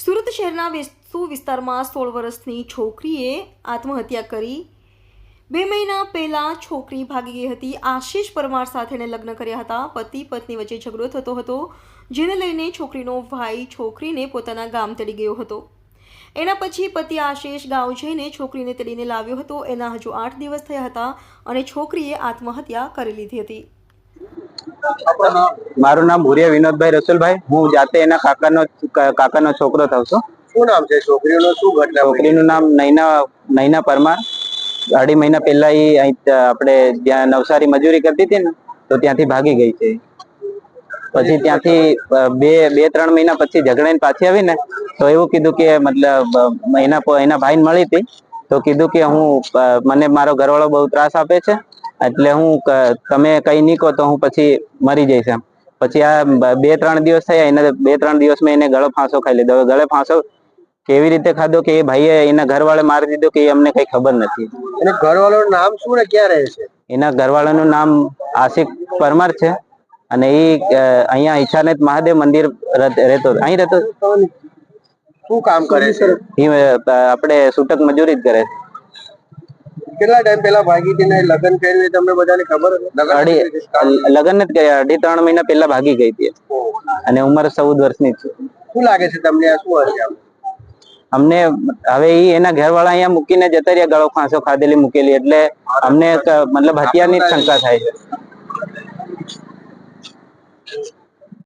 સુરત શહેરના વેસુ વિસ્તારમાં સોળ વર્ષની છોકરીએ આત્મહત્યા કરી. બે મહિના પહેલાં છોકરી ભાગી ગઈ હતી. આશીષ પરમાર સાથે એણે લગ્ન કર્યા હતા. પતિ, પત્ની વચ્ચે ઝઘડો થતો હતો, જેને લઈને છોકરીનો ભાઈ છોકરીને પોતાના ગામ તેડી ગયો હતો. એના પછી પતિ આશીષ ગાંવ જઈને છોકરીને તેડીને લાવ્યો હતો. એના હજુ આઠ દિવસ થયા હતા અને છોકરીએ આત્મહત્યા કરી લીધી હતી. મારું નામ ભુરિયા વિનોદભાઈ રસુલભાઈ. હું જાતે એના કાકાનો કાકાનો છોકરો થાઉં છું. શું નામ છે? છોકરીનું શું ઘટના છોકરીનું નામ નૈના નૈના પરમાર. અઢી મહિના પહેલા એ અહીં આપણે જ્યાં નવસારી મજૂરી કરતી હતી ને તો ત્યાંથી ભાગી ગઈ છે. પછી ત્યાંથી બે બે ત્રણ મહિના પછી ઝઘડાઈને પાછી આવી ને તો એવું કીધું કે મતલબ એના એના ભાઈને મળી હતી. તો કીધું કે હું મને મારો ઘરવાળો બહુ ત્રાસ આપે છે. એટલે હું તમે કઈ નહીં કહો તો હું પછી મરી જઈશ એમ. પછી આ બે ત્રણ દિવસ થયા એને બે ત્રણ દિવસમાં એને ગળો ફાંસો ખાઈ લીધો. હવે ગળે ફાંસો કેવી રીતે ખાધો કે એ ભાઈએ એના ઘરવાળે મારી દીધો કે અમને કઈ ખબર નથી. અને ઘરવાળાનું નામ શું ને ક્યાં રહે છે? એના ઘરવાળાનું નામ આશિક પરમાર છે. અને એ અહીંયા ઈચ્છાનેત મહાદેવ મંદિર રહેતો અહીં રહેતો શું કામ કરે છે? આપણે છૂટક મજૂરી જ કરે કેટલા ટાઈમ પહેલા ભાગી હતી લગ્ન કરી તમને બધાને ખબર અઢી લગ્ન જ કર્યા. અઢી ત્રણ મહિના પહેલા ભાગી ગઈ હતી. અને ઉંમર ચૌદ વર્ષની છે. શું લાગે છે તમને? આ શું હશે અમને હવે એ એના ઘર વાળા અહીંયા મૂકીને જતા રહ્યા ગળો ખાંસો ખાધેલી મૂકેલી. એટલે અમને મતલબ હત્યાની શંકા થાય છે.